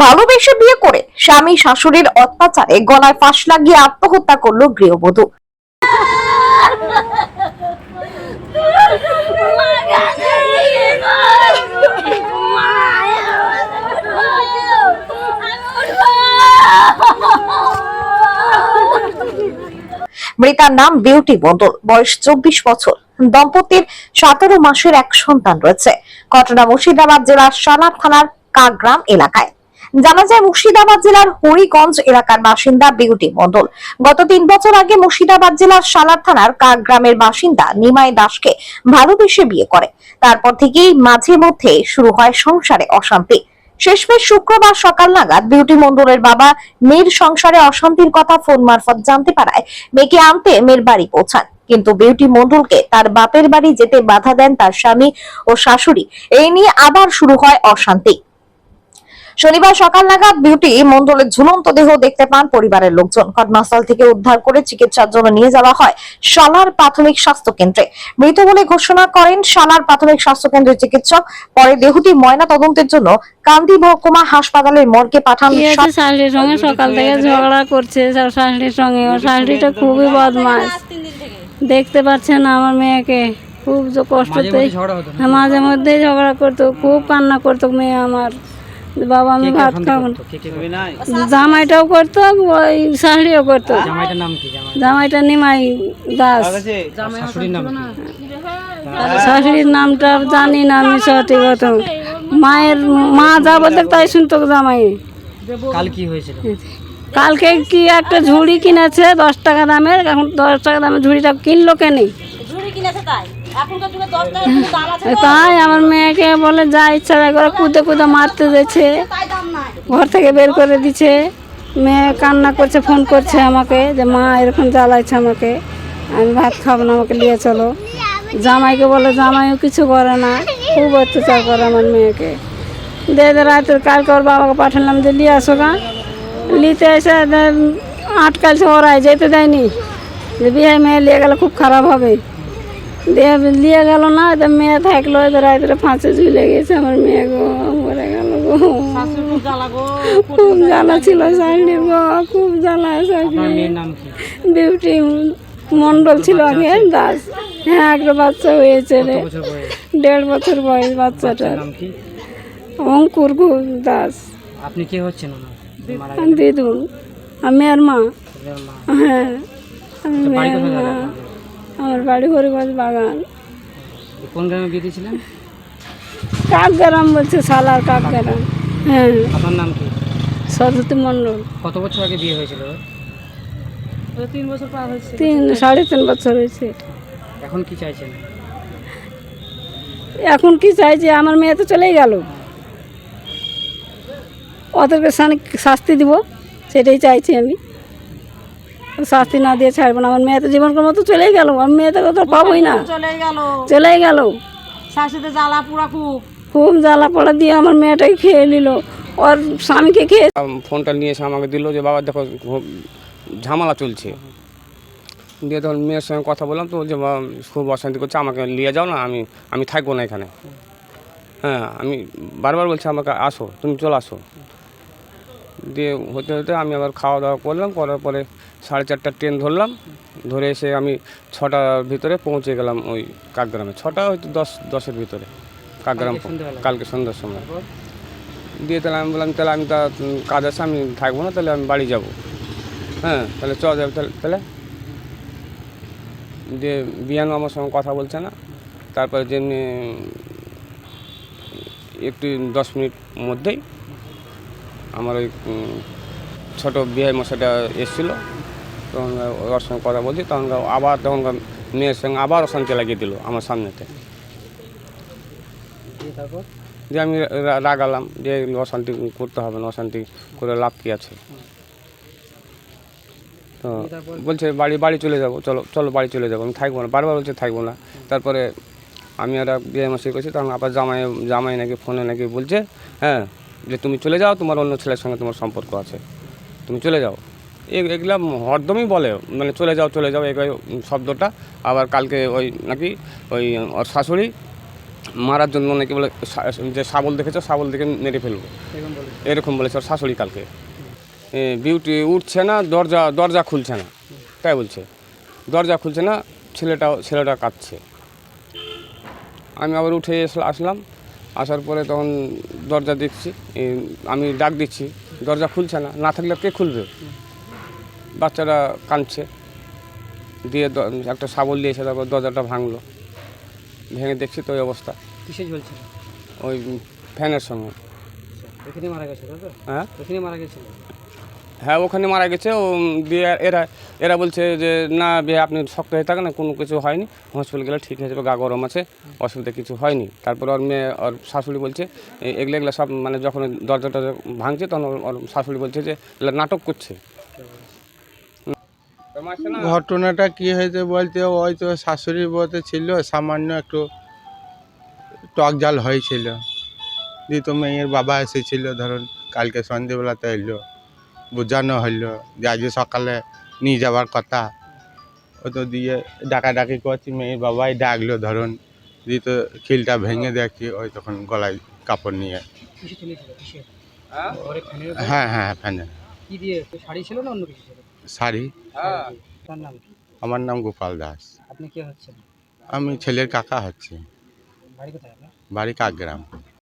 ভালোবেসে বিয়ে করে স্বামী শাশুড়ির অত্যাচারে গলায় ফাঁস লাগিয়ে আত্মহত্যা করল গৃহবধূ। মৃতার নাম বিউটি মন্ডল বয়স চব্বিশ বছর। দম্পতির সতেরো মাসের এক সন্তান রয়েছে। ঘটনা মুর্শিদাবাদ জেলার সানার থানার কাগ্রাম এলাকায়। জানা যায়, মুর্শিদাবাদ জেলার হরিগঞ্জ এলাকার বাসিন্দা বিউটি মন্ডল গত তিন বছর আগে মুর্শিদাবাদ জেলার সালার থানার কাক গ্রামের বাসিন্দা নিমাই দাসকে ভালোবেসে বিয়ে করে। তারপর থেকেই মাঝে মধ্যে শুরু হয় সংসারে অশান্তি। শেষমেশ শুক্রবার সকাল নাগাদ বিউটি মন্ডলের বাবা মেয়ের সংসারে অশান্তির কথা ফোন মারফত জানতে পারায় মেয়েকে আনতে মেয়ের বাড়ি পৌঁছান। কিন্তু বিউটি মন্ডলকে তার বাপের বাড়ি যেতে বাধা দেন তার স্বামী ও শাশুড়ি। এই নিয়ে আবার শুরু হয় অশান্তি। শনিবার সকাল নাগাদ বিউটি মন্ডলের ঝুলন্ত দেহ দেখতে পান পরিবারের লোকজন। ঘটনাস্থল থেকে উদ্ধার করে চিকিৎসার জন্য নিয়ে যাওয়া হয় শালার প্রাথমিক স্বাস্থ্য কেন্দ্রে মৃত বলে ঘোষণা করেন শালার প্রাথমিক স্বাস্থ্য কেন্দ্রের চিকিৎসক। পরে দেহটি ময়না তদন্তের জন্য কান্দি মহকুমা হাসপাতালের মর্গে পাঠান কি শাশুড়ির সঙ্গে সকাল থেকে ঝগড়া করছে শাশুড়ির সঙ্গে। ও শাশুড়িটা খুবই বদমাস দেখতে পাচ্ছে না আমার মেয়েকে। খুব যে কষ্টতে হ্যাঁ, মাঝে মধ্যেই ঝগড়া করতো খুব কান্না করতো মেয়ে আমার। বাবা আমি ভাত খাব জামাইটাও করতো ওই শাশুড়িও করতো। জামাইটার নাম কি? জামাই। জামাইটা নিমাই দাস। শাশুড়ির নাম কি? নামটা জানি না আমি সঠিক অত মায়ের মা যা বলতে তাই শুনতো জামাই। কাল কি হয়েছিল? কালকে কি একটা ঝুড়ি কিনেছে দশ টাকা দামের এখন দশ টাকা দামের ঝুড়িটা কিনলো কেনে তাই? আমার মেয়েকে বলে যা ইচ্ছা তাই করে। কুদে কুদে মারতে দিয়েছে ঘর থেকে বের করে দিছে মেয়ে কান্না করছে ফোন করছে আমাকে যে মা এরকম জ্বালাইছে আমাকে। আমি ভাত খাব না আমাকে নিয়ে চলো। জামাইকে বলে জামাইও কিছু করে না। খুব অত্যাচার করে আমার মেয়েকে। দে দে রাতের কালকে ওর বাবাকে পাঠালাম যে নিয়ে আসো গা। নিতে এসে আটকালছে ওরাই যেতে দেয়নি। যে বিয়ে মেয়ে নিয়ে গেলে খুব খারাপ হবে। দিয়ে নিয়ে গেল না তো মেয়ে থাকল তো রাত্রে ফাঁসে ঝুলে গেছে আমার মেয়ে গো মরে গেল গো। খুব জ্বালা ছিল শাশুড়ি গো খুব জ্বালা বিউটি মন্ডল ছিল আগে দাস। হ্যাঁ একটা বাচ্চা হয়েছে রে। কত বছর বয়স? দেড় বছর বয়স বাচ্চাটার। অঙ্কুর ঘোষ দাস। আপনি কে হচ্ছেন মারা আমি আর মা। হ্যাঁ আমি আমার বাড়ি হরিগঞ্জ বাগান। কোন গ্রামে বিয়ে দিয়েছিলেন? কাকগ্রাম বলছে সালার কাকগ্রাম। হ্যাঁ। আপনার নাম কি? সরস্বতী মণ্ডল। কত বছর আগে বিয়ে হয়েছিল ওর? তিন সাড়ে তিন বছর হয়েছে। এখন কি চাইছেন? এখন কি চাইছে আমার মেয়ে তো চলেই গেল। ওদেরকে শাস্তি দিব সেটাই চাইছি আমি। শাস্তি না দিয়ে ছাড়বো না। আমার মেয়ে তো জীবনকার মতো চলেই গেল। আমার মেয়ে তো তো পাবোই না। চলে গেল। চলেই গেল। শাশুড়ি জ্বালা পুরা খুব। খুব জ্বালা পড়া দিয়ে আমার মেয়েটাই খেয়ে নিল। ওর স্বামীকে খেয়ে ফোনটা নিয়ে এসে আমাকে দিল যে বাবা দেখো ঝামেলা চলছে। দিয়ে তখন মেয়ের সঙ্গে কথা বললাম তো যে বাবা খুব অশান্তি করছে আমাকে নিয়ে যাও না আমি আমি থাকব না এখানে। হ্যাঁ আমি বারবার বলছি আমাকে আসো তুমি চলে আসো। দিয়ে হতে হতে আমি আবার খাওয়া দাওয়া করলাম করার পরে সাড়ে চারটার ট্রেন ধরলাম ধরে এসে আমি ছটার ভিতরে পৌঁছে গেলাম ওই কাকগ্রামে। ছটা হয়তো দশ দশের ভিতরে কাকগ্রাম কালকে সন্ধ্যার সময়। দিয়ে তাহলে আমি বললাম তাহলে আমি তা কাজ আছে আমি থাকব না তাহলে আমি বাড়ি যাব। হ্যাঁ তাহলে চ যাবে তাহলে তাহলে? দিয়ে বিয়ানো আমার সঙ্গে কথা বলছে না তারপরে যেমনি একটু দশ মিনিট মধ্যেই আমার ওই ছোটো বিয়ে মশাইটা এসেছিল তখন ওর সঙ্গে কথা বলছি তখন আবার তখন মেয়ের সঙ্গে আবার অশান্তি লাগিয়ে দিল আমার সামনেতে। তারপর? যে আমি রাগালাম যে অশান্তি করতে হবে না অশান্তি করে লাভ কি আছে? তো বলছে বাড়ি বাড়ি চলে যাব চলো চলো বাড়ি চলে যাব। আমি থাকব না বারবার বলছে থাকব না। তারপরে আমি একটা বিয়ে মাসি করছি তখন আবার জামাই জামাই নাকি ফোনে নাকি বলছে হ্যাঁ যে তুমি চলে যাও তোমার অন্য ছেলের সঙ্গে তোমার সম্পর্ক আছে। তুমি চলে যাও। এগুলা হরদমই বলে মানে চলে যাও চলে যাও এই শব্দটা। আবার কালকে ওই নাকি ওই ওর শাশুড়ি মারার জন্য নাকি বলে যে শাবল দেখেছ শাবল দেখে মেরে ফেলব। এরকম বলে বলেছে ওর শাশুড়ি কালকে। বিউটি উঠছে না দরজা দরজা খুলছে না। তাই বলছে। দরজা খুলছে না ছেলেটাও ছেলেটা কাঁদছে। আমি আবার উঠে আসলাম। আসার পরে তখন দরজা দেখছি আমি ডাক দিচ্ছি দরজা খুলছে না না থাকলে কে খুলবে? বাচ্চারা কাঁদছে। দিয়ে একটা সাবল দিয়েছে তারপর দরজাটা ভাঙলো। ভেঙে দেখছি তো ওই অবস্থা। কিসে ঝুলছিল ওই ফ্যানের সঙ্গে। মারা গেছে হ্যাঁ? মারা গেছিল হ্যাঁ ওখানে মারা গেছে। ও দিয়ে এরা এরা বলছে যে, না বে, আপনি শক্ত হয়ে থাকেন না, কোনো কিছু হয়নি। হসপিটাল গেলে ঠিক হয়ে যাবে, গা গরম আছে, অসুবিধা কিছু হয়নি। তারপর ওর মেয়ে, ওর শাশুড়ি বলছে এগুলো এগুলো সব মানে যখন দরজাটা ভাঙছে, তখন ওর- শাশুড়ি বলছে যে নাটক করছে। ঘটনাটা কি হয়েছে বলতে, ওই তো শাশুড়ি বলতে ছিল, সামান্য একটু টক জাল হয়েছিল। দিয়ে তো মেয়ের বাবা এসেছিল, ধরুন, কালকে সন্ধেবেলাতে এলো। বোঝানো হইল যে আজকে সকালে নিয়ে যাওয়ার কথা। ও তো দিয়ে ডাকাডাকি করছি মেয়ের বাবাই ডাকলো ধরুন। দিয়ে তো খিলটা ভেঙে দেখছি ওই তখন গলায় কাপড় নিয়ে। ফ্যানের উপর? হ্যাঁ হ্যাঁ ফ্যানে শাড়ি ছিল না অন্য কিছু ছিল? শাড়ি? তার নাম কি? আমার নাম গোপাল দাস। আপনি কে হচ্ছেন? আমি ছেলের কাকা হচ্ছি। বাড়ি কোথায় আপনার? বাড়ি কাকগ্রাম।